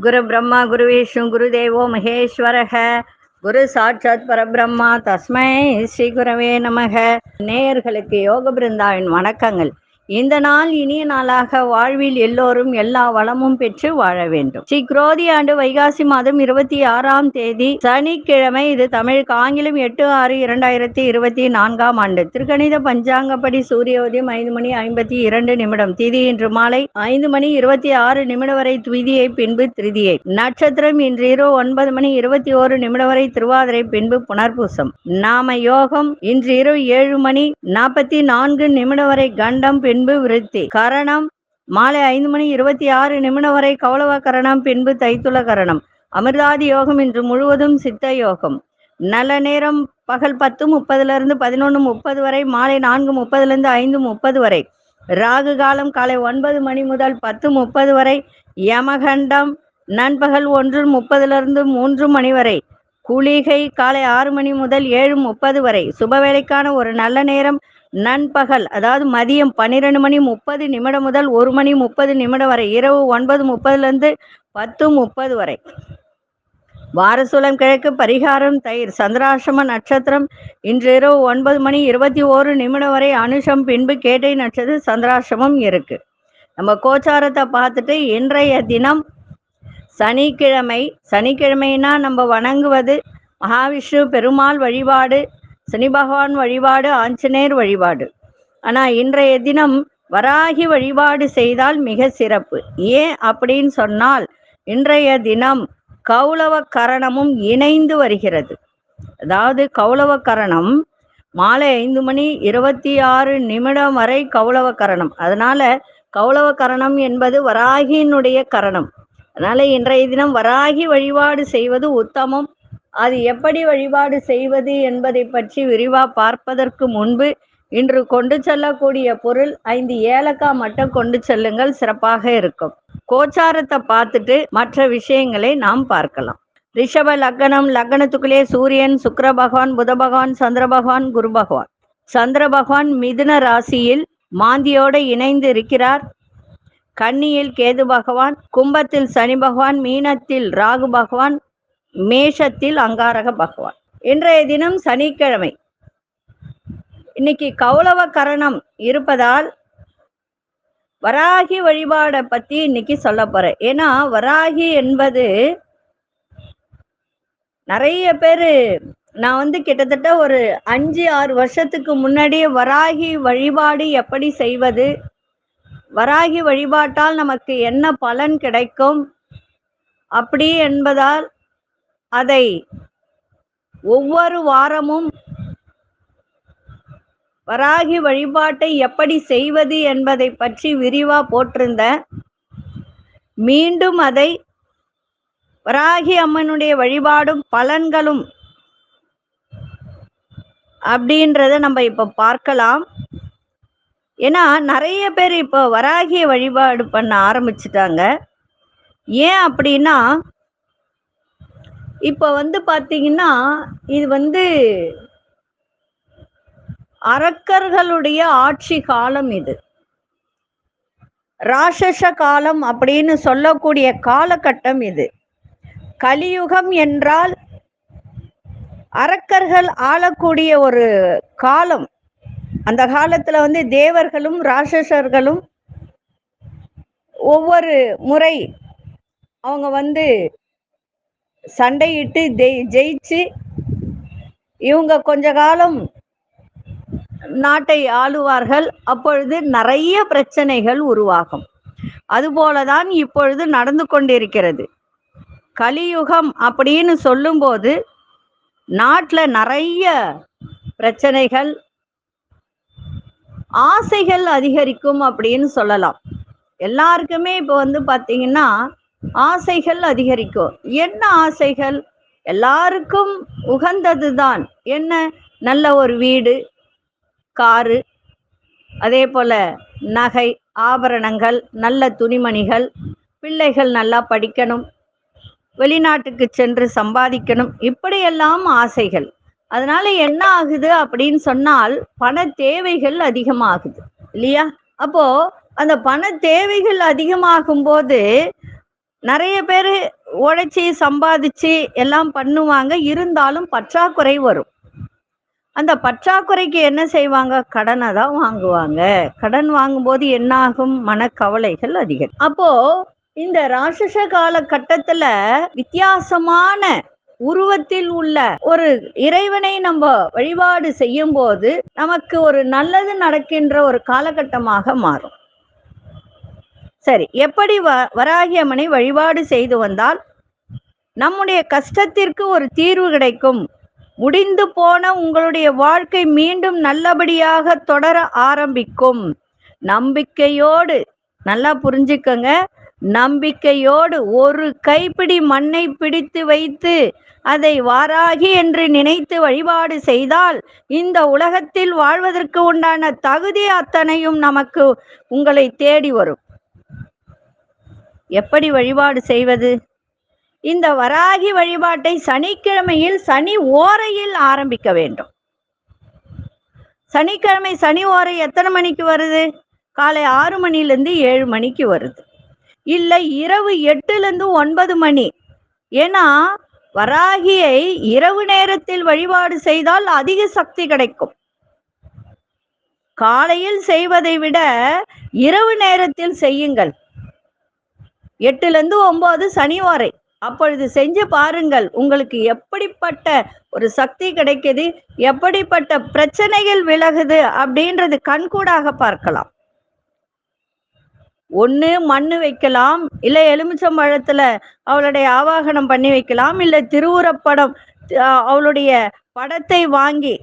குரு பிரம்மா குரு விஷ்ணு குரு தேவோ மகேஸ்வரக. குரு சாட்சாத் பரபிரம்மா. தஸ்மை ஸ்ரீ குரவே நமக. நேயர்களுக்கு யோக பிருந்தாவின் வணக்கங்கள். இந்த நாள் இனிய நாளாக வாழ்வில் எல்லோரும் எல்லா வளமும் பெற்று வாழ வேண்டும். ஸ்ரீ குரோதி ஆண்டு வைகாசி மாதம் இருபத்தி ஆறாம் தேதி சனிக்கிழமை இது தமிழுக்கு ஆங்கிலம் எட்டு ஆறு இரண்டாயிரத்தி இருபத்தி நான்காம் ஆண்டு. திருக்கணித பஞ்சாங்கப்படி சூரியோதயம் ஐந்து மணி ஐம்பத்தி இரண்டு நிமிடம். திதி இன்று மாலை ஐந்து மணி இருபத்தி ஆறு நிமிடம் வரை துவிதியை பின்பு திருதியை. நட்சத்திரம் இன்று இரவு ஒன்பது மணி இருபத்தி ஓரு நிமிடம் வரை திருவாதிரை பின்பு புனர்பூசம். நாம யோகம் இன்று இரவு ஏழு மணி நாற்பத்தி நான்கு நிமிடம் வரை கண்டம் பின்பு விருத்தி கரணம் மாலை ஐந்து மணி இருபத்தி ஆறு நிமிடம் வரை கௌளவ கரணம் பின்பு தைத்துள கரணம். அமிர்தாதி யோகம் இன்று முழுவதும் சித்த யோகம். நல்ல நேரம் பகல் பத்து முப்பதுல இருந்து பதினொன்று முப்பது வரை மாலை நான்கு முப்பதுல இருந்து ஐந்து முப்பது வரை. ராகு காலம் காலை ஒன்பது மணி முதல் பத்து முப்பது வரை. யமகண்டம் நண்பகல் ஒன்று முப்பதுல இருந்து மூன்று மணி வரை. குளிகை காலை ஆறு மணி முதல் ஏழு முப்பது வரை. சுபவேளைக்கான ஒரு நல்ல நேரம் நண்பகல் அதாவது மதியம் பன்னிரெண்டு மணி முப்பது நிமிடம் முதல் ஒரு மணி முப்பது நிமிடம் வரை இரவு ஒன்பது முப்பதுலேருந்து பத்து முப்பது வரை. வாரசூலம் கிழக்கு பரிகாரம் தயிர் சந்திராசிரம நட்சத்திரம். இன்று இரவு ஒன்பது மணி இருபத்தி ஓரு நிமிடம் வரை அனுஷம் பின்பு கேட்டை நட்சத்திரம் சந்திராசிரமம் இருக்கு. நம்ம கோச்சாரத்தை பார்த்துட்டு இன்றைய தினம் சனிக்கிழமை சனிக்கிழமைனா நம்ம வணங்குவது மகாவிஷ்ணு பெருமாள் வழிபாடு சனி பகவான் வழிபாடு ஆஞ்சநேயர் வழிபாடு. ஆனால் இன்றைய தினம் வராகி வழிபாடு செய்தால் மிக சிறப்பு. ஏன் அப்படின்னு சொன்னால் இன்றைய தினம் கௌளவ கரணமும் இணைந்து வருகிறது. அதாவது கௌளவ கரணம் மாலை ஐந்து மணி இருபத்தி ஆறு நிமிடம் வரை கௌளவ கரணம். அதனால கௌளவ கரணம் என்பது வராகியினுடைய கரணம். அதனால இன்றைய தினம் வராகி வழிபாடு செய்வது உத்தமம். அது எப்படி வழிபாடு செய்வது என்பதை பற்றி விரிவா பார்ப்பதற்கு முன்பு இன்று கொண்டு செல்லக்கூடிய பொருள் ஐந்து ஏலக்காய் மட்டும் கொண்டு செல்லுங்கள். சிறப்பாக இருக்கும். கோச்சாரத்தை பார்த்துட்டு மற்ற விஷயங்களை நாம் பார்க்கலாம். ரிஷப லக்னம் லக்னத்துக்குள்ளே சூரியன் சுக்கர பகவான் புத பகவான் சந்திர பகவான் குரு பகவான். சந்திர பகவான் மிதுன ராசியில் மாந்தியோடு இணைந்து இருக்கிறார். கன்னியில் கேது பகவான் கும்பத்தில் சனி பகவான் மீனத்தில் ராகு பகவான் மேஷத்தில் அங்காரக பகவான். இன்றைய தினம் சனிக்கிழமை. இன்னைக்கு கௌளவ கரணம் இருப்பதால் வராகி வழிபாடை பத்தி இன்னைக்கு சொல்ல போறேன். ஏன்னா வராகி என்பது நிறைய பேரு நான் வந்து கிட்டத்தட்ட ஒரு அஞ்சு ஆறு வருஷத்துக்கு முன்னாடியே வராகி வழிபாடு எப்படி செய்வது? வராகி வழிபாட்டால் நமக்கு என்ன பலன் கிடைக்கும்? அப்படி என்பதால் அதை ஒவ்வொரு வாரமும் வராகி வழிபாட்டை எப்படி செய்வது என்பதை பற்றி விரிவா போட்டிருந்த மீண்டும் அதை வராகி அம்மனுடைய வழிபாடும் பலன்களும் அப்படின்றத நம்ம இப்ப பார்க்கலாம். ஏன்னா நிறைய பேர் இப்போ வராகிய வழிபாடு பண்ண ஆரம்பிச்சிட்டாங்க. ஏன் அப்படின்னா இப்போ வந்து பார்த்தீங்கன்னா இது வந்து அரக்கர்களுடைய ஆட்சி காலம் இது. ராட்சச காலம் அப்படின்னு சொல்லக்கூடிய காலகட்டம் இது. கலியுகம் என்றால் அரக்கர்கள் ஆளக்கூடிய ஒரு காலம். அந்த காலத்துல வந்து தேவர்களும் ராட்சசர்களும் ஒவ்வொரு முறை அவங்க வந்து சண்டையிட்டு ஜெய்- ஜெயிச்சு இவங்க கொஞ்ச காலம் நாட்டை ஆளுவார்கள். அப்பொழுது நிறைய பிரச்சனைகள் உருவாகும். அதுபோலதான் இப்பொழுது நடந்து கொண்டிருக்கிறது. கலியுகம் அப்படின்னு சொல்லும்போது நாட்டில் நிறைய பிரச்சனைகள் ஆசைகள் அதிகரிக்கும் அப்படின்னு சொல்லலாம். எல்லாருக்குமே இப்போ வந்து பார்த்தீங்கன்னா ஆசைகள் அதிகரிக்கும். என்ன ஆசைகள்? எல்லாருக்கும் உகந்தது தான் என்ன? நல்ல ஒரு வீடு காரு அதே போல நகை ஆபரணங்கள் நல்ல துணிமணிகள் பிள்ளைகள் நல்லா படிக்கணும் வெளிநாட்டுக்கு சென்று சம்பாதிக்கணும். இப்படியெல்லாம் ஆசைகள். அதனால என்ன ஆகுது அப்படின்னு சொன்னால் பண தேவைகள் அதிகமாகுது இல்லையா? அப்போ அந்த பண தேவைகள் அதிகமாகும் போது நிறைய பேர் உழைச்சி சம்பாதிச்சு எல்லாம் பண்ணுவாங்க. இருந்தாலும் பற்றாக்குறை வரும். அந்த பற்றாக்குறைக்கு என்ன செய்வாங்க? கடனை தான் வாங்குவாங்க. கடன் வாங்கும்போது என்ன ஆகும் மனக்கவலைகள் அதிகம். அப்போ இந்த ராட்சச கால கட்டத்துல வித்தியாசமான உருவத்தில் உள்ள ஒரு இறைவனை நம்ம வழிபாடு செய்யும் போது நமக்கு ஒரு நல்லது நடக்கின்ற ஒரு காலகட்டமாக மாறும். சரி எப்படி வ வராகியம்மனை வழிபாடு செய்து வந்தால்? நம்முடைய கஷ்டத்திற்கு ஒரு தீர்வு கிடைக்கும். முடிந்து போன உங்களுடைய வாழ்க்கை மீண்டும் நல்லபடியாக தொடர ஆரம்பிக்கும். நம்பிக்கையோடு நல்லா புரிஞ்சுக்கங்க. நம்பிக்கையோடு ஒரு கைப்பிடி மண்ணை பிடித்து வைத்து அதை வாராகி என்று நினைத்து வழிபாடு செய்தால் இந்த உலகத்தில் வாழ்வதற்கு உண்டான தகுதி அத்தனையும் நமக்கு உங்களை தேடி வரும். எப்படி வழிபாடு செய்வது? இந்த வராகி வழிபாட்டை சனிக்கிழமையில் சனி ஓரையில் ஆரம்பிக்க வேண்டும். சனிக்கிழமை சனி ஓரை எத்தனை மணிக்கு வருது? காலை ஆறு மணிலேருந்து ஏழு மணிக்கு வருது. இல்லை இரவு எட்டுலேருந்து ஒன்பது மணி. ஏன்னா வராகியை இரவு நேரத்தில் வழிபாடு செய்தால் அதிக சக்தி கிடைக்கும். காலையில் செய்வதை விட இரவு நேரத்தில் செய்யுங்கள். எட்டுலேருந்து ஒன்பது சனிவாரை அப்பொழுது செஞ்சு பாருங்கள் உங்களுக்கு எப்படிப்பட்ட ஒரு சக்தி கிடைக்குது எப்படிப்பட்ட பிரச்சனைகள் விலகுது அப்படின்றது கண்கூடாக பார்க்கலாம். ஒன்று மண்ணு வைக்கலாம் இல்லை எலுமிச்சம் பழத்தில் அவளுடைய ஆவாகனம் பண்ணி வைக்கலாம் இல்லை திருவுரப்படம் அவளுடைய படத்தை வாங்கி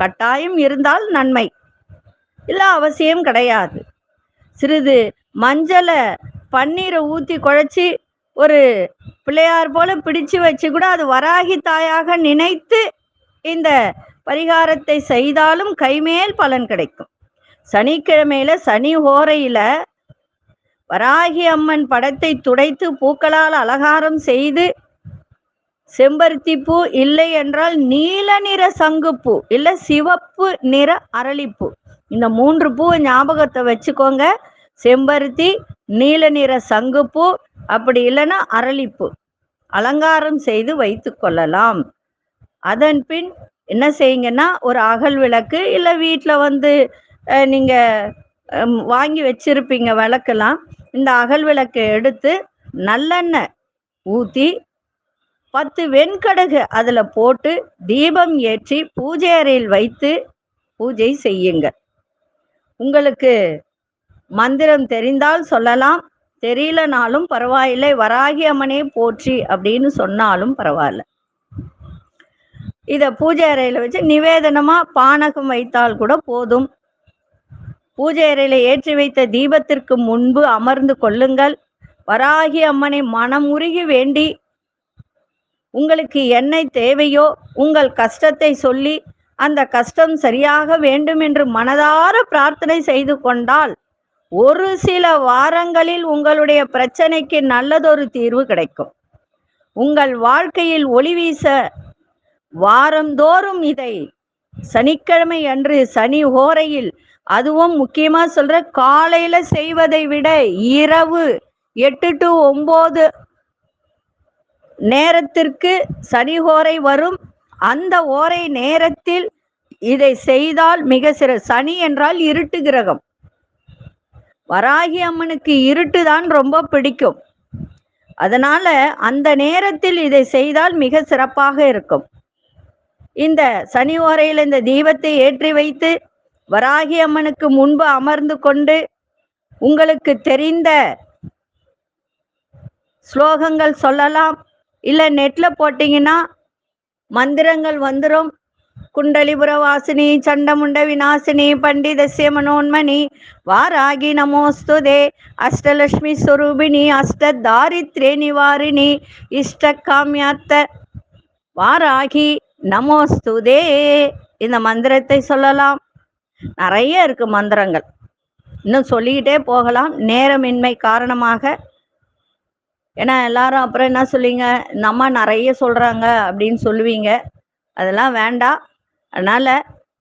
கட்டாயம் இருந்தால் நன்மை. இல்லை அவசியம் கிடையாது. சிறிது மஞ்சளை பன்னீரை ஊத்தி குழச்சி ஒரு பிள்ளையார் போல பிடிச்சு வச்சு கூட அது வராகி தாயாக நினைத்து இந்த பரிகாரத்தை செய்தாலும் கைமேல் பலன் கிடைக்கும். சனிக்கிழமையில சனி ஹோரையில வராகி அம்மன் படத்தை துடைத்து பூக்களால் அலங்காரம் செய்து செம்பருத்தி பூ இல்லை என்றால் நீல நிற சங்குப்பூ இல்லை சிவப்பு நிற அரளிப்பூ. இந்த மூன்று பூவை ஞாபகத்தை வச்சுக்கோங்க. செம்பருத்தி நீல நிற சங்குப்பூ அப்படி இல்லைன்னா அரளிப்பூ. அலங்காரம் செய்து வைத்து கொள்ளலாம். அதன் பின் என்ன செய்யுங்கன்னா ஒரு அகல் விளக்கு இல்லை வீட்டில் வந்து நீங்கள் வாங்கி வச்சிருப்பீங்க விளக்கெல்லாம். இந்த அகல் விளக்கை எடுத்து நல்லெண்ணெய் ஊற்றி பத்து வெண்கடுகு அதில் போட்டு தீபம் ஏற்றி பூஜை அறையில் வைத்து பூஜை செய்யுங்க. உங்களுக்கு மந்திரம் தெரிந்தால் சொல்லலாம். தெரியலனாலும் பரவாயில்லை. வராகி அம்மனே போற்றி அப்படின்னு சொன்னாலும் பரவாயில்ல. இத பூஜை அறையில வச்சு நிவேதனமா பானகம் வைத்தால் கூட போதும். பூஜை அறையில ஏற்றி வைத்த தீபத்திற்கு முன்பு அமர்ந்து கொள்ளுங்கள். வராகி அம்மனை மனம் உருகி வேண்டி உங்களுக்கு என்ன தேவையோ உங்கள் கஷ்டத்தை சொல்லி அந்த கஷ்டம் சரியாக வேண்டும் என்று மனதார பிரார்த்தனை செய்து கொண்டால் ஒரு சில வாரங்களில் உங்களுடைய பிரச்சனைக்கு நல்லதொரு தீர்வு கிடைக்கும். உங்கள் வாழ்க்கையில் ஒளி வீச வாரந்தோறும் இதை சனிக்கிழமை அன்று சனி ஹோரையில் அதுவும் முக்கியமா சொல்ற காலையில செய்வதை விட இரவு எட்டு டு ஒன்பது நேரத்திற்கு சனி ஹோரை வரும். அந்த ஓரை நேரத்தில் இதை செய்தால் மிக சிற சனி என்றால் இருட்டு கிரகம். வராகி அம்மனுக்கு இருட்டு தான் ரொம்ப பிடிக்கும். அதனால அந்த நேரத்தில் இதை செய்தால் மிக சிறப்பாக இருக்கும். இந்த சனி ஓரையில் இந்த தீபத்தை ஏற்றி வைத்து வராகி அம்மனுக்கு முன்பு அமர்ந்து கொண்டு உங்களுக்கு தெரிந்த ஸ்லோகங்கள் சொல்லலாம். இல்ல நெட்ல போட்டீங்கன்னா மந்திரங்கள் வந்துடும் குண்டலிபுர வாசினி சண்டமுண்ட விநாசினி பண்டிதஸ்ய மனோன்மணி வாராகி நமோஸ்துதே அஷ்டலட்சுமி ஸ்வரூபிணி அஷ்ட தாரித்ரே நிவாரிணி இஷ்ட வாராகி நமோஸ்துதே. இந்த மந்திரத்தை சொல்லலாம். நிறைய இருக்கு மந்திரங்கள். இன்னும் சொல்லிக்கிட்டே போகலாம். நேரமின்மை காரணமாக. ஏன்னா எல்லாரும் அப்புறம் என்ன சொல்லுவீங்க? இந்த அம்மா நிறைய சொல்றாங்க அப்படின்னு சொல்லுவீங்க. அதெல்லாம் வேண்டாம். அதனால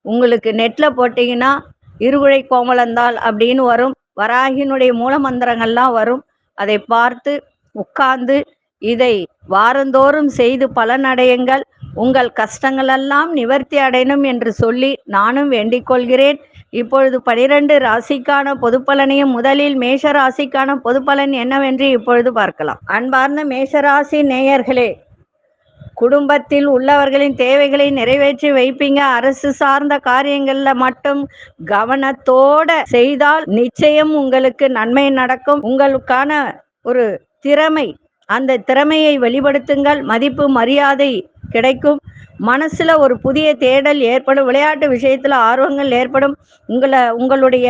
உங்களுக்கு நெட்ல போட்டீங்கன்னா இருகுழை கோமலந்தாள் அப்படின்னு வரும். வராகினுடைய மூல மந்திரங்கள்லாம் வரும். அதை பார்த்து உட்கார்ந்து இதை வாரந்தோறும் செய்து பலனடையுங்கள் உங்கள் கஷ்டங்களெல்லாம் நிவர்த்தி அடையணும் என்று சொல்லி நானும் வேண்டிக் கொள்கிறேன். இப்பொழுது பனிரெண்டு ராசிக்கான பொது பலனையும் முதலில் மேஷ ராசிக்கான பொது பலன் என்னவென்று இப்பொழுது பார்க்கலாம். அன்பார்ந்த மேஷராசி நேயர்களே குடும்பத்தில் உள்ளவர்களின் தேவைகளை நிறைவேற்றி வைப்பீங்க. அரசு சார்ந்த காரியங்கள்ல மட்டும் கவனத்தோட செய்தால் நிச்சயம் உங்களுக்கு நன்மை நடக்கும். உங்களுக்கான ஒரு திறமை அந்த திறமையை வெளிப்படுத்துங்கள். மதிப்பு மரியாதை கிடைக்கும். மனசுல ஒரு புதிய தேடல் ஏற்படும். விளையாட்டு விஷயத்துல ஆர்வங்கள் ஏற்படும். உங்களை உங்களுடைய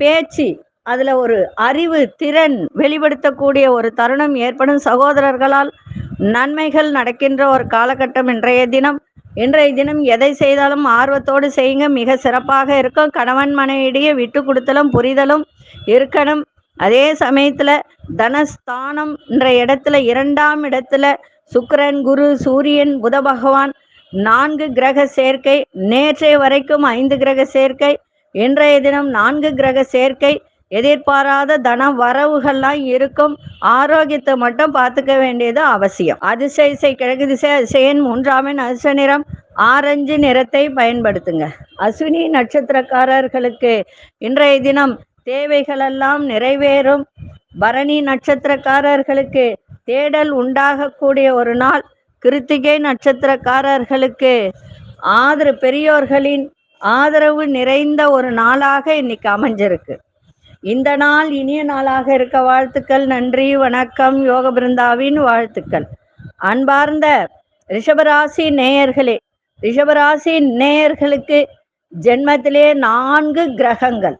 பேச்சு அதுல ஒரு அறிவு திறன் வெளிப்படுத்தக்கூடிய ஒரு தருணம் ஏற்படும். சகோதரர்களால் நன்மைகள் நடக்கின்ற ஒரு காலகட்டம் இன்றைய தினம். இன்றைய தினம் எதை செய்தாலும் ஆர்வத்தோடு செய்யுங்க. மிக சிறப்பாக இருக்கும். கணவன் மனைவியிடையே விட்டு கொடுத்தலும் புரிதலும் இருக்கணும். அதே சமயத்துல தனஸ்தானம் என்ற இடத்துல இரண்டாம் இடத்துல சுக்கரன் குரு சூரியன் புத பகவான் நான்கு கிரக சேர்க்கை நேற்றைய வரைக்கும் ஐந்து கிரக சேர்க்கை இன்றைய தினம் நான்கு கிரக சேர்க்கை எதிர்பாராத தன வரவுகள்லாம் இருக்கும். ஆரோக்கியத்தை மட்டும் பார்த்துக்க வேண்டியது அவசியம். அதிசை இசை கிழக்கு திசை அதிசயன் மூன்றாமின் அதிர்ஷ்ட நிறம் ஆரஞ்சு நிறத்தை பயன்படுத்துங்க. அஸ்வினி நட்சத்திரக்காரர்களுக்கு இன்றைய தினம் தேவைகளெல்லாம் நிறைவேறும். பரணி நட்சத்திரக்காரர்களுக்கு தேடல் உண்டாகக்கூடிய ஒரு நாள். கிருத்திகை நட்சத்திரக்காரர்களுக்கு ஆதரவு பெரியோர்களின் ஆதரவு நிறைந்த ஒரு நாளாக இன்னைக்கு அமைஞ்சிருக்கு. இந்த நாள் இனிய நாளாக இருக்க வாழ்த்துக்கள் நன்றி வணக்கம் யோக பிருந்தாவின் வாழ்த்துக்கள். அன்பார்ந்த ரிஷபராசி நேயர்களே ரிஷபராசி நேயர்களுக்கு ஜென்மத்திலே நான்கு கிரகங்கள்.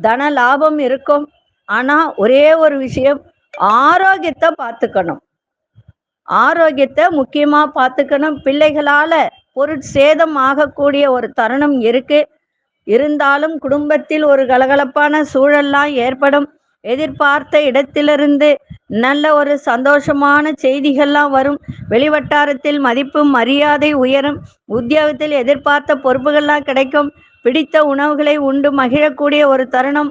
தன லாபம் இருக்கும் ஆனா ஒரே ஒரு விஷயம் ஆரோக்கியத்தை பார்த்துக்கணும். ஆரோக்கியத்தை முக்கியமா பார்த்துக்கணும். பிள்ளைகளால பொருட்சேதம் ஆகக்கூடிய ஒரு தருணம் இருக்கு. இருந்தாலும் குடும்பத்தில் ஒரு கலகலப்பான சூழல்லாம் ஏற்படும். எதிர்பார்த்த இடத்திலிருந்து நல்ல ஒரு சந்தோஷமான செய்திகள்லாம் வரும். வெளிவட்டாரத்தில் மதிப்பு மரியாதை உயரும். உத்தியோகத்தில் எதிர்பார்த்த பொறுப்புகள்லாம் கிடைக்கும். பிடித்த உணவுகளை உண்டு மகிழக்கூடிய ஒரு தருணம்.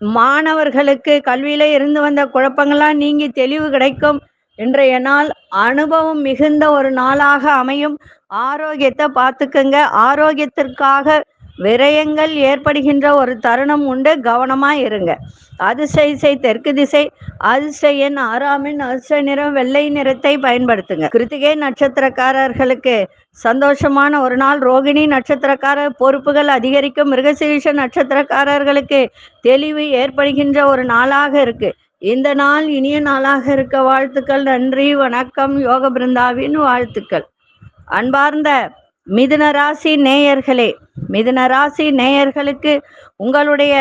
மாணவர்களுக்கு கல்வியில இருந்து வந்த குழப்பங்கள்லாம் நீங்கி தெளிவு கிடைக்கும். இன்றைய நாள் அனுபவம் மிகுந்த ஒரு நாளாக அமையும். ஆரோக்கியத்தை பார்த்துக்கங்க. ஆரோக்கியத்திற்காக விரயங்கள் ஏற்படுகின்ற ஒரு தருணம் உண்டு. கவனமா இருங்க. அதிசய இசை தெற்கு திசை அதிசய எண் ஆறாமின் அதிர்ஷ்ட நிறம் வெள்ளை நிறத்தை பயன்படுத்துங்க. கிருத்திகை நட்சத்திரக்காரர்களுக்கு சந்தோஷமான ஒரு நாள். ரோகிணி நட்சத்திரக்காரர் பொறுப்புகள் அதிகரிக்கும். மிருகசீரிஷ நட்சத்திரக்காரர்களுக்கு தெளிவு ஏற்படுகின்ற ஒரு நாளாக இருக்கு. இந்த நாள் இனிய நாளாக இருக்க. வாழ்த்துக்கள் நன்றி வணக்கம். யோக பிருந்தாவின் வாழ்த்துக்கள். அன்பார்ந்த மிதுன ராசி நேயர்களே மிதுன ராசி நேயர்களுக்கு உங்களுடைய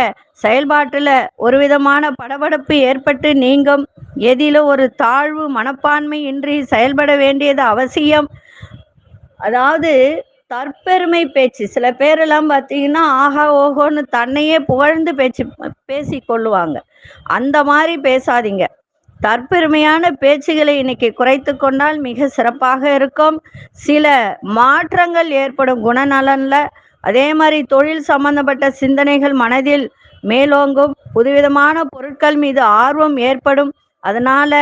செயல்பாட்டுல ஒரு விதமான படபடப்பு ஏற்பட்டு நீங்கும். எதிலும் ஒரு தாழ்வு மனப்பான்மை இன்றி செயல்பட வேண்டியது அவசியம். அதாவது தற்பெருமை பேச்சு சில பேரெல்லாம் பார்த்தீங்கன்னா ஆஹா ஓஹோன்னு தன்னையே புகழ்ந்து பேச்சு பேசி கொள்ளுவாங்க. அந்த மாதிரி பேசாதீங்க. தற்பெருமையான பேச்சுகளை இன்னைக்கு குறைத்து கொண்டால் மிக சிறப்பாக இருக்கும். சில மாற்றங்கள் ஏற்படும் குணநலன்ல. அதே மாதிரி தொழில் சம்பந்தப்பட்ட சிந்தனைகள் மனதில் மேலோங்கும். புதுவிதமான பொருட்கள் மீது ஆர்வம் ஏற்படும். அதனால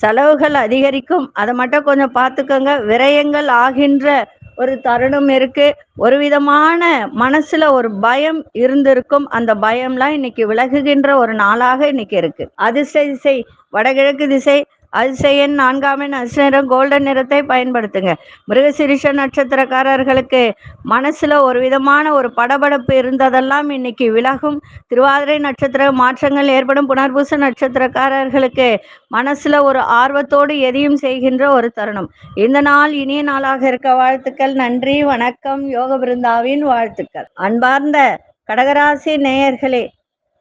செலவுகள் அதிகரிக்கும். அதை மட்டும் கொஞ்சம் பார்த்துக்கோங்க. விரயங்கள் ஆகின்ற ஒரு தருணம் இருக்கு. ஒரு விதமான மனசுல ஒரு பயம் இருந்திருக்கும். அந்த பயம்லாம் இன்னைக்கு விலகுகின்ற ஒரு நாளாக இன்னைக்கு இருக்கு. அதிர்ஷ்ட திசை வடகிழக்கு திசை அதிசயன் நான்காமின் அசிரம் கோல்டன் நிறத்தை பயன்படுத்துங்க. மிருகசிரிஷ நட்சத்திரக்காரர்களுக்கு மனசுல ஒரு விதமான ஒரு படபடப்பு இருந்ததெல்லாம் இன்னைக்கு விலகும். திருவாதிரை நட்சத்திர மாற்றங்கள் ஏற்படும். புனர்பூச நட்சத்திரக்காரர்களுக்கு மனசுல ஒரு ஆர்வத்தோடு எதையும் செய்கின்ற ஒரு தருணம். இந்த நாள் இனிய நாளாக இருக்க வாழ்த்துக்கள். நன்றி வணக்கம். யோக பிருந்தாவின் வாழ்த்துக்கள். அன்பார்ந்த கடகராசி நேயர்களே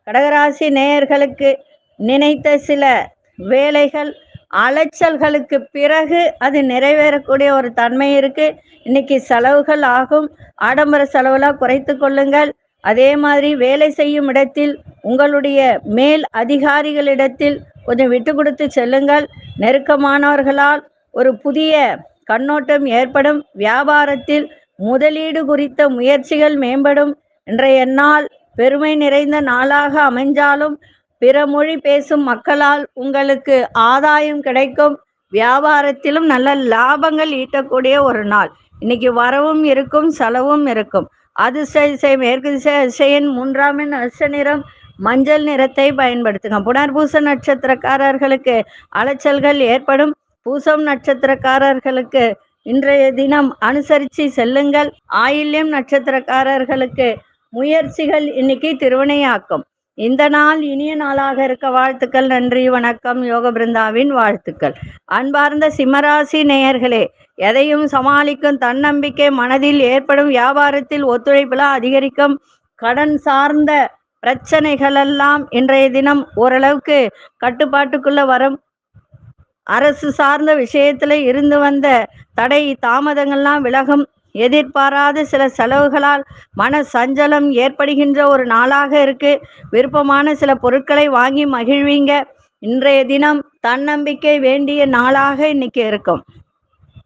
கடகராசி நேயர்களுக்கு நினைத்த சில வேலைகள் அலைச்சல்களுக்கு பிறகு அது நிறைவேறக்கூடிய ஒரு தன்மை இருக்கு. இன்னைக்கு செலவுகள் ஆகும். ஆடம்பர செலவுலாம் குறைத்து கொள்ளுங்கள். அதே மாதிரி வேலை செய்யும் இடத்தில் உங்களுடைய மேல் அதிகாரிகளிடத்தில் கொஞ்சம் விட்டு கொடுத்து செல்லுங்கள். நெருக்கமானவர்களால் ஒரு புதிய கண்ணோட்டம் ஏற்படும். வியாபாரத்தில் முதலீடு குறித்த முயற்சிகள் மேம்படும். இன்றைய நாள் பெருமை நிறைந்த நாளாக அமைஞ்சாலும் பிற மொழி பேசும் மக்களால் உங்களுக்கு ஆதாயம் கிடைக்கும். வியாபாரத்திலும் நல்ல லாபங்கள் ஈட்டக்கூடிய ஒரு நாள். இன்னைக்கு வரவும் இருக்கும் செலவும் இருக்கும். அதிர்ஷ்ட இசை மேற்கு திசை இசையின் மூன்றாம் எண் நிறம் மஞ்சள் நிறத்தை பயன்படுத்துங்க. புனர்பூச நட்சத்திரக்காரர்களுக்கு அலைச்சல்கள் ஏற்படும். பூசம் நட்சத்திரக்காரர்களுக்கு இன்றைய தினம் அனுசரித்து செல்லுங்கள். ஆயில்யம் நட்சத்திரக்காரர்களுக்கு முயற்சிகள் இன்னைக்கு திருவினையாக்கும். இந்த நாள் இனிய நாளாக இருக்க வாழ்த்துக்கள் நன்றி வணக்கம் யோக பிருந்தாவின் வாழ்த்துக்கள். அன்பார்ந்த சிம்மராசி நேயர்களே எதையும் சமாளிக்கும் தன்னம்பிக்கை மனதில் ஏற்படும் வியாபாரத்தில் ஒத்துழைப்புல அதிகரிக்கும் கடன் சார்ந்த பிரச்சனைகள் எல்லாம் இன்றைய தினம் ஓரளவுக்கு கட்டுப்பாட்டுக்குள்ள வரும். அரசு சார்ந்த விஷயத்துல இருந்து வந்த தடை தாமதங்கள்லாம் விலகும். எதிர்பாராத சில செலவுகளால் மன சஞ்சலம் ஏற்படுகின்ற ஒரு நாளாக இருக்கு. விருப்பமான சில பொருட்களை வாங்கி மகிழ்வீங்க. இன்றைய தினம் தன்னம்பிக்கை வேண்டிய நாளாக இன்னைக்கு இருக்கும்.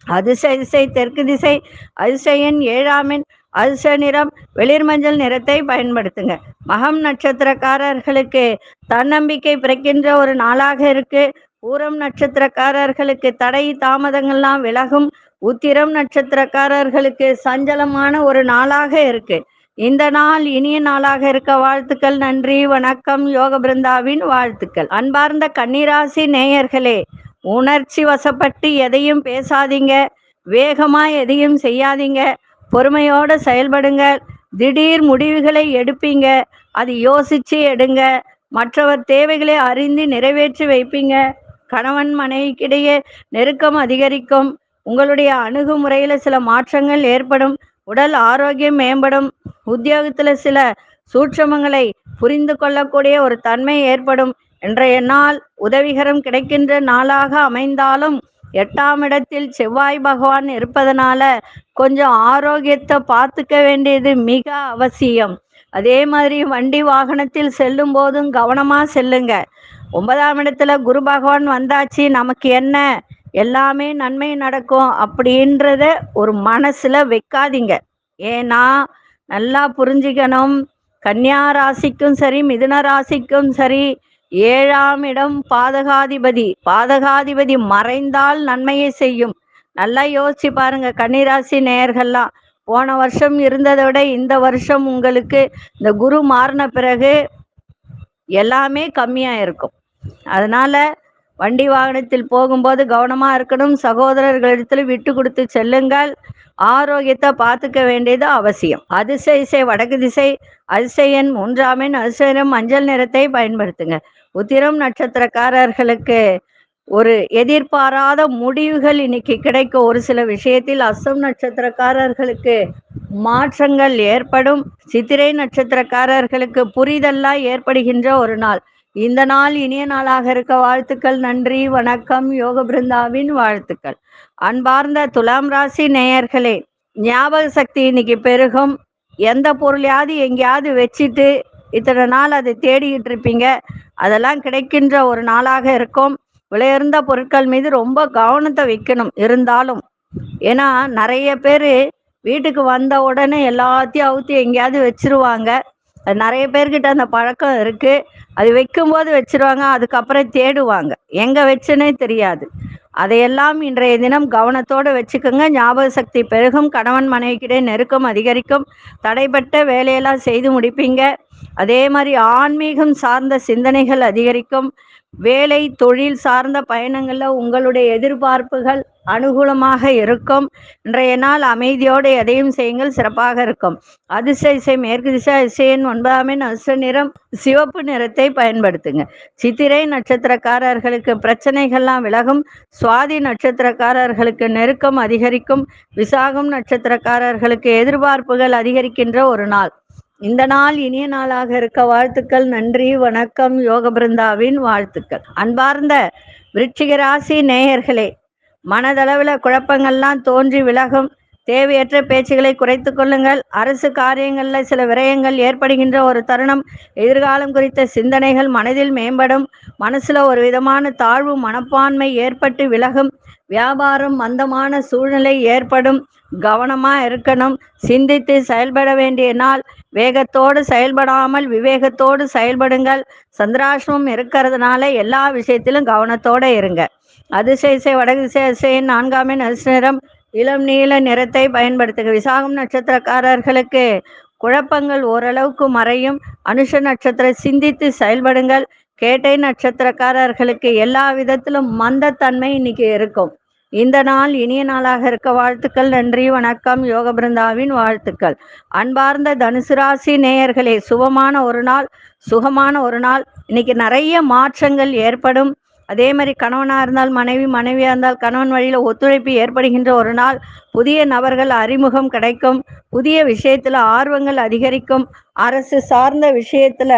அதிசய திசை தெற்கு திசை அதிசயன் ஏழாமின் அதிர்ஷ்ட நிறம் வெளிர் மஞ்சள் நிறத்தை பயன்படுத்துங்க. மகம் நட்சத்திரக்காரர்களுக்கு தன்னம்பிக்கை பிறக்கின்ற ஒரு நாளாக இருக்கு. பூரம் நட்சத்திரக்காரர்களுக்கு தடை தாமதங்கள்லாம் விலகும். உத்திரம் நட்சத்திரக்காரர்களுக்கு சஞ்சலமான ஒரு நாளாக இருக்கு. இந்த நாள் இனிய நாளாக இருக்க வாழ்த்துக்கள் நன்றி வணக்கம் யோக பிருந்தாவின் வாழ்த்துக்கள். அன்பார்ந்த கன்னிராசி நேயர்களே உணர்ச்சி வசப்பட்டு எதையும் பேசாதீங்க. வேகமா எதையும் செய்யாதீங்க. பொறுமையோட செயல்படுங்க. திடீர் முடிவுகளை எடுப்பீங்க. அது யோசிச்சு எடுங்க. மற்றவர் தேவைகளை அறிந்து நிறைவேற்றி வைப்பீங்க. கணவன் மனைவிக்கிடையே நெருக்கம் அதிகரிக்கும். உங்களுடைய அணுகுமுறையில சில மாற்றங்கள் ஏற்படும் உடல் ஆரோக்கியம் மேம்படும் உத்தியோகத்துல சில சூட்சமங்களை புரிந்து கொள்ளக்கூடிய ஒரு தன்மை ஏற்படும். இன்றைய நாள் உதவிகரம் கிடைக்கின்ற நாளாக அமைந்தாலும் எட்டாம் இடத்தில் செவ்வாய் பகவான் இருப்பதனால கொஞ்சம் ஆரோக்கியத்தை பார்த்துக்க வேண்டியது மிக அவசியம். அதே மாதிரி வண்டி வாகனத்தில் செல்லும் போதும் கவனமா செல்லுங்க. ஒன்பதாம் இடத்துல குரு பகவான் வந்தாச்சு நமக்கு என்ன எல்லாமே நன்மை நடக்கும் அப்படின்றத ஒரு மனசுல வைக்காதீங்க. ஏன்னா நல்லா புரிஞ்சுக்கணும். கன்னியா ராசிக்கும் சரி மிதுன ராசிக்கும் சரி ஏழாம் இடம் பாதகாதிபதி. பாதகாதிபதி மறைந்தால் நன்மையை செய்யும். நல்லா யோசிச்சு பாருங்க கன்னிராசி நேயர்கள்லாம் போன வருஷம் இருந்ததை விட இந்த வருஷம் உங்களுக்கு இந்த குரு மாறின பிறகு எல்லாமே கம்மியா இருக்கும். அதனால வண்டி வாகனத்தில் போகும்போது கவனமா இருக்கணும். சகோதரர்களிடத்தில் விட்டு கொடுத்து செல்லுங்கள். ஆரோக்கியத்தை பார்த்துக்க வேண்டியது அவசியம். அதிசய வடக்கு திசை அதிசயன் மூன்றாமின் அதிசயம் மஞ்சள் நிறத்தை பயன்படுத்துங்க. உத்திரம் நட்சத்திரக்காரர்களுக்கு ஒரு எதிர்பாராத முடிவுகள் இன்னைக்கு கிடைக்கும் ஒரு சில விஷயத்தில் அசம் நட்சத்திரக்காரர்களுக்கு மாற்றங்கள் ஏற்படும். சித்திரை நட்சத்திரக்காரர்களுக்கு புரிதல்லாம் ஏற்படுகின்ற ஒரு நாள். இந்த நாள் இனிய நாளாக இருக்க வாழ்த்துக்கள் நன்றி வணக்கம் யோக பிருந்தாவின் வாழ்த்துக்கள். அன்பார்ந்த துலாம் ராசி நேயர்களே ஞாபக சக்தி இன்னைக்கு பெருகும். எந்த பொருளையாவது எங்கேயாவது வச்சுட்டு இத்தனை நாள் அதை தேடிக்கிட்டு இருப்பீங்க. அதெல்லாம் கிடைக்கின்ற ஒரு நாளாக இருக்கும். விலையுறந்த பொருட்கள் மீது ரொம்ப கவனத்தை வைக்கணும் இருந்தாலும். ஏன்னா நிறைய பேர் வீட்டுக்கு வந்த உடனே எல்லாத்தையும் அவுத்து எங்கேயாவது வச்சிருவாங்க. நிறைய பேர்கிட்ட அந்த பழக்கம் இருக்கு. அது வைக்கும்போது வச்சிருவாங்க அதுக்கப்புறம் தேடுவாங்க. எங்க வச்சுன்னே தெரியாது. அதையெல்லாம் இன்றைய தினம் கவனத்தோடு வச்சுக்கோங்க. ஞாபக சக்தி பெருகும். கணவன் மனைவிக்கிடையே நெருக்கம் அதிகரிக்கும். தடைப்பட்ட வேலையெல்லாம் செய்து முடிப்பீங்க. அதே மாதிரி ஆன்மீகம் சார்ந்த சிந்தனைகள் அதிகரிக்கும். வேலை தொழில் சார்ந்த பயணங்கள்ல உங்களுடைய எதிர்பார்ப்புகள் அனுகூலமாக இருக்கும். இன்றைய நாள் அமைதியோடு எதையும் செய்யுங்கள் சிறப்பாக இருக்கும். அதிர்ஷ்ட இசை மேற்கு திசை இசையின் ஒன்பதாமின் அதிர்ஷ்ட நிறம் சிவப்பு நிறத்தை பயன்படுத்துங்க. சித்திரை நட்சத்திரக்காரர்களுக்கு பிரச்சனைகள்லாம் விலகும். சுவாதி நட்சத்திரக்காரர்களுக்கு நெருக்கம் அதிகரிக்கும். விசாகம் நட்சத்திரக்காரர்களுக்கு எதிர்பார்ப்புகள் அதிகரிக்கின்ற ஒரு நாள். இந்த நாள் இனிய நாளாக இருக்க வாழ்த்துக்கள் நன்றி வணக்கம் யோக பிருந்தாவின் வாழ்த்துக்கள். அன்பார்ந்த விருச்சிக ராசி நேயர்களே மனதளவில் குழப்பங்கள்லாம் தோன்றி விலகும். தேவையற்ற பேச்சுகளை குறைத்து கொள்ளுங்கள். அரசு காரியங்களில் சில விரயங்கள் ஏற்படுகின்ற ஒரு தருணம். எதிர்காலம் குறித்த சிந்தனைகள் மனதில் மேம்படும். மனசுல ஒரு விதமான தாழ்வு மனப்பான்மை ஏற்பட்டு விலகும். வியாபாரம் மந்தமான சூழ்நிலை ஏற்படும். கவனமாக இருக்கணும். சிந்தித்து செயல்பட வேண்டிய நாள். வேகத்தோடு செயல்படாமல் விவேகத்தோடு செயல்படுங்கள். சந்திராசிரமம் இருக்கிறதுனால எல்லா விஷயத்திலும் கவனத்தோடு இருங்க. அதிசயசை இசை வடதிசை அதிசயம் நான்காமே நட்சத்திரம் இளம் நீல நிறத்தை பயன்படுத்துக. விசாகம் நட்சத்திரக்காரர்களுக்கு குழப்பங்கள் ஓரளவுக்கு மறையும். அனுஷ நட்சத்திரம் சிந்தித்து செயல்படுங்கள். கேட்டை நட்சத்திரக்காரர்களுக்கு எல்லா விதத்திலும் மந்தத்தன்மை இன்னைக்கு இருக்கும். இந்த நாள் இனிய நாளாக இருக்க வாழ்த்துக்கள் நன்றி வணக்கம் யோக பிருந்தாவின் வாழ்த்துக்கள். அன்பார்ந்த தனுசு ராசி நேயர்களே சுபமான ஒரு நாள் சுகமான ஒரு நாள். இன்னைக்கு நிறைய மாற்றங்கள் ஏற்படும். அதே மாதிரி கணவனாக இருந்தால் மனைவி மனைவியாக இருந்தால் கணவன் வழியில் ஒத்துழைப்பு ஏற்படுகின்ற ஒரு நாள். புதிய நபர்கள் அறிமுகம் கிடைக்கும். புதிய விஷயத்தில் ஆர்வங்கள் அதிகரிக்கும். அரசு சார்ந்த விஷயத்தில்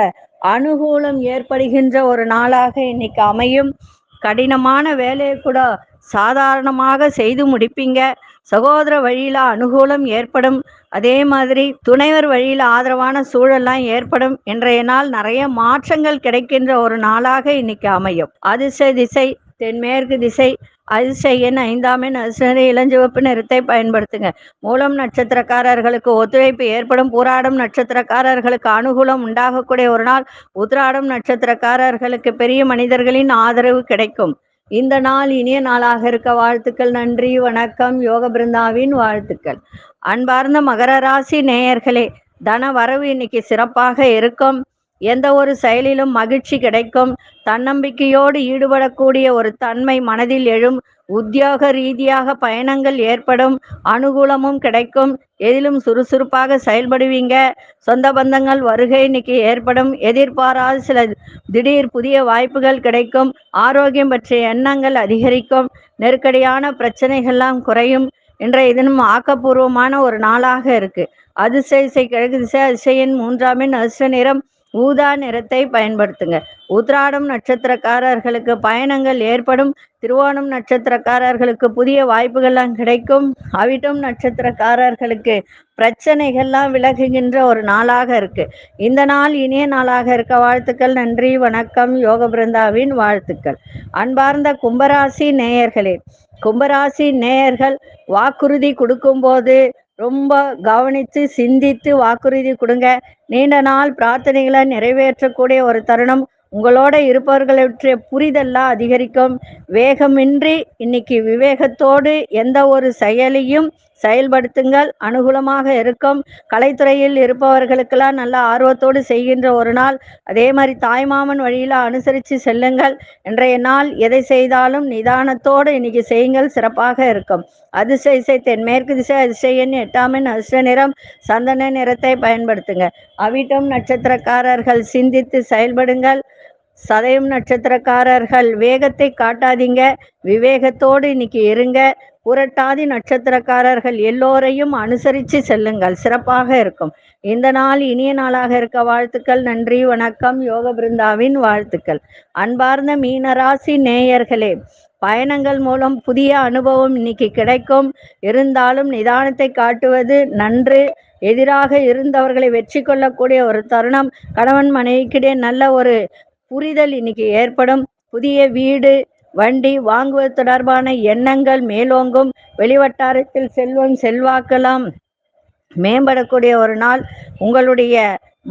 அனுகூலம் ஏற்படுகின்ற ஒரு நாளாக இன்னைக்கு அமையும். கடினமான வேலையை கூட சாதாரணமாக செய்து முடிப்பீங்க. சகோதர வழியில அனுகூலம் ஏற்படும். அதே மாதிரி துணைவர் வழியில ஆதரவான சூழல்லாம் ஏற்படும். இன்றைய நாள் நிறைய மாற்றங்கள் கிடைக்கின்ற ஒரு நாளாக இன்னைக்கு அமையும். அதிசய திசை தென்மேற்கு திசை அதிசய எண் ஐந்தாம் எண் அதிசய இளஞ்சிவப்பு நிறத்தை பயன்படுத்துங்க. மூலம் நட்சத்திரக்காரர்களுக்கு ஒத்துழைப்பு ஏற்படும். பூராடம் நட்சத்திரக்காரர்களுக்கு அனுகூலம் உண்டாகக்கூடிய ஒரு நாள். உத்ராடம் நட்சத்திரக்காரர்களுக்கு பெரிய மனிதர்களின் ஆதரவு கிடைக்கும். இந்த நாள் இனிய நாளாக இருக்க வாழ்த்துக்கள் நன்றி வணக்கம் யோக பிருந்தாவின் வாழ்த்துக்கள். அன்பார்ந்த மகர ராசி நேயர்களே தன வரவு இன்னைக்கு சிறப்பாக இருக்கும். எந்த ஒரு செயலிலும் மகிழ்ச்சி கிடைக்கும். தன்னம்பிக்கையோடு ஈடுபடக்கூடிய ஒரு தன்மை மனதில் எழும். உத்தியோக ரீதியாக பயணங்கள் ஏற்படும் அனுகூலமும் கிடைக்கும். எதிலும் சுறுசுறுப்பாக செயல்படுவீங்க. சொந்த பந்தங்கள் வருகை இன்னைக்கு ஏற்படும். எதிர்பாராத சில திடீர் புதிய வாய்ப்புகள் கிடைக்கும். ஆரோக்கியம் பற்றிய எண்ணங்கள் அதிகரிக்கும். நெருக்கடியான பிரச்சனைகள்லாம் குறையும். இன்றைய தினம் ஆக்கப்பூர்வமான ஒரு நாளாக இருக்கு. அதிசய இசை கிழக்கு திசை அதிசயன் மூன்றாமின் அதிர்ஷ்ட நிறம் ஊதா நிறத்தை பயன்படுத்துங்க. உத்ராடம் நட்சத்திரக்காரர்களுக்கு பயணங்கள் ஏற்படும். திருவோணம் நட்சத்திரக்காரர்களுக்கு புதிய வாய்ப்புகள்லாம் கிடைக்கும். அவிட்டம் நட்சத்திரக்காரர்களுக்கு பிரச்சனைகள்லாம் விலகுகின்ற ஒரு நாளாக இருக்கு. இந்த நாள் இனிய நாளாக இருக்க வாழ்த்துக்கள். நன்றி வணக்கம். யோக பிருந்தாவின் வாழ்த்துக்கள். அன்பார்ந்த கும்பராசி நேயர்களே கும்பராசி நேயர்கள் வாக்குறுதி கொடுக்கும்போது ரொம்ப கவனித்து சிந்தித்து வாக்குறுதி கொடுங்க. நீண்ட நாள் பிரார்த்தனைகளை நிறைவேற்றக்கூடிய ஒரு தருணம். உங்களோட இருப்பவர்களுடைய புரிதெல்லாம் அதிகரிக்கும். வேகமின்றி இன்னைக்கு விவேகத்தோடு எந்த ஒரு செயலையும் செயல்படுத்துங்கள். அனுகூலமாக இருக்கும். கலைத்துறையில் இருப்பவர்களுக்கெல்லாம் நல்ல ஆர்வத்தோடு செய்கின்ற ஒரு நாள். அதே மாதிரி தாய்மாமன் வழியில் அனுசரித்து செல்லுங்கள். இன்றைய நாள் எதை செய்தாலும் நிதானத்தோடு இன்னைக்கு செய்யுங்கள். சிறப்பாக இருக்கும். அதிசய இசை தென்மேற்கு திசை அதிசயன் எட்டாமின் அதிர்ஷ்ட நிறம். சந்தன நிறத்தை பயன்படுத்துங்க. அவிட்டம் நட்சத்திரக்காரர்கள் சிந்தித்து செயல்படுங்கள். சதயம் நட்சத்திரக்காரர்கள் வேகத்தை காட்டாதீங்க. விவேகத்தோடு இன்னைக்கு இருங்க. புரட்டாதி நட்சத்திரக்காரர்கள் எல்லோரையும் அனுசரித்து செல்லுங்கள். சிறப்பாக இருக்கும். இந்த நாள் இனிய நாளாக இருக்க வாழ்த்துக்கள். நன்றி வணக்கம். யோக பிருந்தாவின் வாழ்த்துக்கள். அன்பார்ந்த மீனராசி நேயர்களே பயணங்கள் மூலம் புதிய அனுபவம் இன்னைக்கு கிடைக்கும். இருந்தாலும் நிதானத்தை காட்டுவது நன்று. எதிராக இருந்தவர்களை வெற்றி கொள்ளக்கூடிய ஒரு தருணம். கணவன் மனைவிக்கிடையே நல்ல ஒரு புரிதல் இன்னைக்கு ஏற்படும். புதிய வீடு வண்டி வாங்குவது தொடர்பான எண்ணங்கள் மேலோங்கும். வெளிவட்டாரத்தில் செல்வம் செல்வாக்கலாம் மேம்படக்கூடிய ஒரு நாள் உங்களுடைய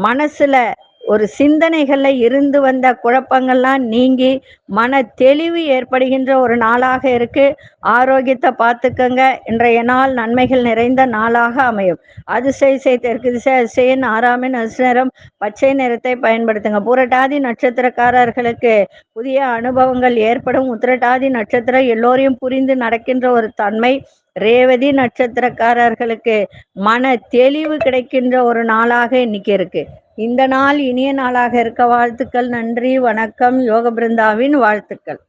மனசுல ஒரு சிந்தனைகள்ல இருந்து வந்த குழப்பங்கள்லாம் நீங்கி மன தெளிவு ஏற்படுகின்ற ஒரு நாளாக இருக்கு. ஆரோக்கியத்தை பார்த்துக்கங்க. இன்றைய நாள் நன்மைகள் நிறைந்த நாளாக அமையும். அதிசய செய் தெற்கு திசை அதிசயன் ஆறாமின் அதிசயம் பச்சை நிறத்தை பயன்படுத்துங்க. புரட்டாதி நட்சத்திரக்காரர்களுக்கு புதிய அனுபவங்கள் ஏற்படும். உத்திரட்டாதி நட்சத்திரம் எல்லோரையும் புரிந்து நடக்கின்ற ஒரு தன்மை ரேவதி நட்சத்திரக்காரர்களுக்கு மன தெளிவு கிடைக்கின்ற ஒரு நாளாக இன்னைக்கு இருக்கு. இந்த நாள் இனிய நாளாக இருக்க வாழ்த்துக்கள் நன்றி வணக்கம் யோக பிருந்தாவின் வாழ்த்துக்கள்.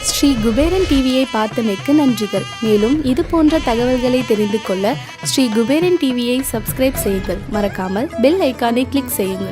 ஸ்ரீ குபேரன் டிவியை பார்த்தமைக்கு நன்றிகள். மேலும் இது போன்ற தகவல்களை தெரிந்து கொள்ள ஸ்ரீ குபேரன் டிவியை சப்ஸ்கிரைப் செய்யுங்கள். மறக்காமல் பெல் ஐக்கானை கிளிக் செய்யுங்கள்.